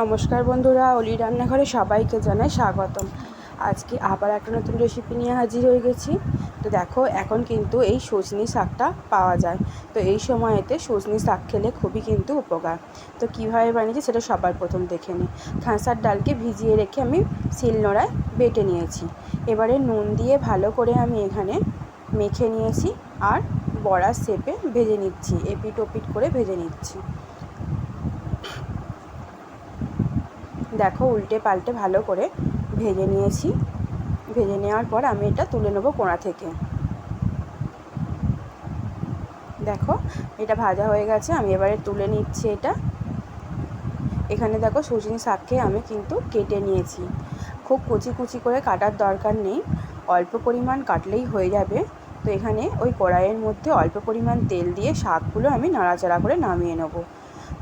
নমস্কার বন্ধুরা, অলি রান্নাঘরে সবাইকে জানাই স্বাগতম। আজকে আবার একটা নতুন রেসিপি নিয়ে হাজির হয়ে গেছি। তো দেখো, এখন কিন্তু এই সজনি শাকটা পাওয়া যায়। তো এই সময়তে সজনি শাক খেলে খুবই কিন্তু উপকার। তো কীভাবে বানিয়েছি সেটা সবার প্রথম দেখে নিই। খাঁসার ডালকে ভিজিয়ে রেখে আমি শিলনোড়ায় বেটে নিয়েছি। এবারে নুন দিয়ে ভালো করে আমি এখানে মেখে নিয়েছি আর বড়ার শেপে ভেজে নিচ্ছি, এপিট ওপিট করে ভেজে নিচ্ছি। দেখো উল্টে পাল্টে ভালো করে ভেজে নিয়েছি। ভেজে নেওয়ার পর আমি এটা তুলে নেব কোড়া থেকে। দেখো, এটা ভাজা হয়ে গেছে, আমি এবারে তুলে নিচ্ছি এটা। এখানে দেখো সজনি শাককে আমি কিন্তু কেটে নিয়েছি। খুব কুচি কুচি করে কাটার দরকার নেই, অল্প পরিমাণ কাটলেই হয়ে যাবে। তো এখানে ওই কড়াইয়ের মধ্যে অল্প পরিমাণ তেল দিয়ে শাকগুলো আমি নাড়াচাড়া করে নামিয়ে নেব।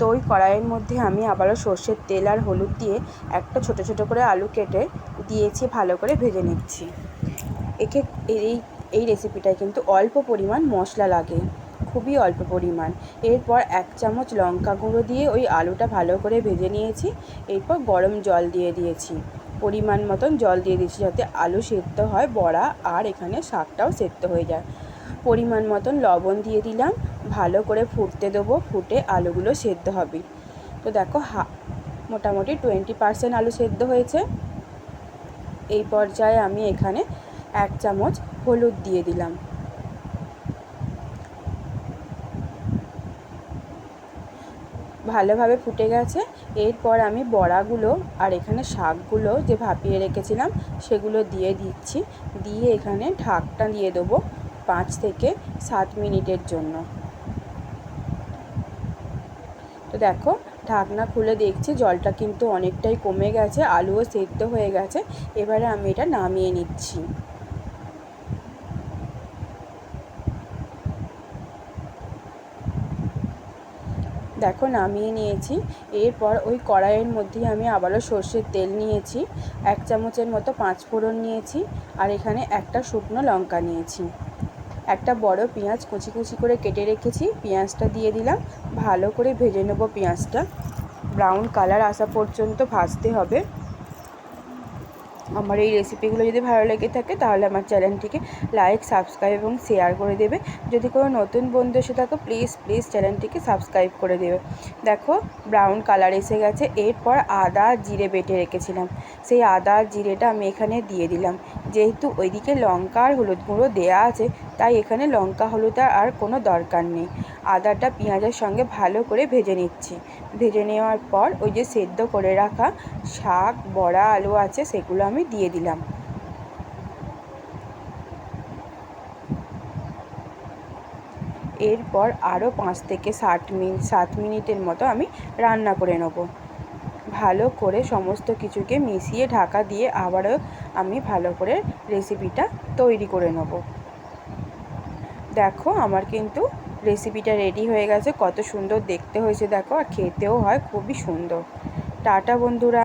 তো ওই কড়াইয়ের মধ্যে আমি আবারও সর্ষের তেল আর হলুদ দিয়ে একটা ছোট ছোট করে আলু কেটে দিয়েছি, ভালো করে ভেজে নিচ্ছি। একে, এই এই রেসিপিটায় কিন্তু অল্প পরিমাণ মশলা লাগে, খুবই অল্প পরিমাণ। এরপর এক চামচ লঙ্কা গুঁড়ো দিয়ে ওই আলুটা ভালো করে ভেজে নিয়েছি, এরপর গরম জল দিয়ে দিয়েছি। পরিমাণ মতন জল দিয়ে দিয়েছি যাতে আলু সেদ্ধ হয়, বড়া আর এখানে শাকটাও সেদ্ধ হয়ে যায়। পরিমাণ মতন লবণ দিয়ে দিলাম ভালো করে ফুটতে দেবো, ফুটে আলুগুলো সেদ্ধ হবে। তো দেখো হা, মোটামুটি টোয়েন্টি পারসেন্ট আলু সেদ্ধ হয়েছে। এই পর্যায়ে আমি এখানে এক চামচ হলুদ দিয়ে দিলাম। ভালোভাবে ফুটে গেছে। এরপর আমি বড়াগুলো আর এখানে শাকগুলো যে ভাপিয়ে রেখেছিলাম, সেগুলো দিয়ে দিচ্ছি। দিয়ে এখানে ঢাকটা দিয়ে দেবো পাঁচ থেকে সাত মিনিটের জন্য। তো দেখো, ঢাকনা খুলে দেখছি, জলটা কিন্তু অনেকটাই কমে গেছে, আলুও সেদ্ধ হয়ে গেছে। এবারে আমি এটা নামিয়ে নিচ্ছি। দেখো, নামিয়ে নিয়েছি। এরপর ওই কড়াইয়ের মধ্যেই আমি আবারও সর্ষের তেল নিয়েছি। এক চামচের মতো পাঁচ ফোড়ন নিয়েছি। আর এখানে একটা শুকনো লঙ্কা নিয়েছি। একটা বড় পেঁয়াজ কুচি কুচি করে কেটে রেখেছি। পেঁয়াজটা দিয়ে দিলাম। ভালো করে ভেজে নেব পেঁয়াজটা। ব্রাউন কালার আসা পর্যন্ত ভাজতে হবে। আমার এই রেসিপিগুলো যদি ভালো লেগে থাকে, তাহলে আমার চ্যানেলটিকে লাইক সাবস্ক্রাইব এবং শেয়ার করে দেবে। যদি কোনো নতুন বন্ধু এসে থাকো প্লিজ প্লিজ চ্যানেলটিকে সাবস্ক্রাইব করে দেবে। দেখো ব্রাউন কালার এসে গেছে। এরপর আদা, জিরে বেটে রেখেছিলাম। সেই আদা, জিরেটা আমি এখানে দিয়ে দিলাম। যেহেতু ওইদিকে লঙ্কা আর হলুদ গুঁড়ো দেওয়া আছে, তাই এখানে লঙ্কা, হলুদ আর কোনো দরকার নেই। আদাটা পেঁয়াজের সঙ্গে ভালো করে ভেজে নিচ্ছি। ভেজে নেওয়ার পর ওই যে সেদ্ধ করে রাখা শাক, বড়া, আলু আছে সেগুলো আমি দিয়ে দিলাম। এরপর আরও পাঁচ থেকে ষাট মিনিট সাত মিনিটের মতো আমি রান্না করে নেব। ভালো করে সমস্ত কিছুকে মিশিয়ে ঢাকা দিয়ে আবারও আমি ভালো করে রেসিপিটা তৈরি করে নেব। দেখো আমার কিন্তু রেসিপিটা রেডি হয়ে গেছে। কত সুন্দর দেখতে হয়েছে, দেখো, আর খেতেও হয়, খুবই সুন্দর। টাটা, বন্ধুরা।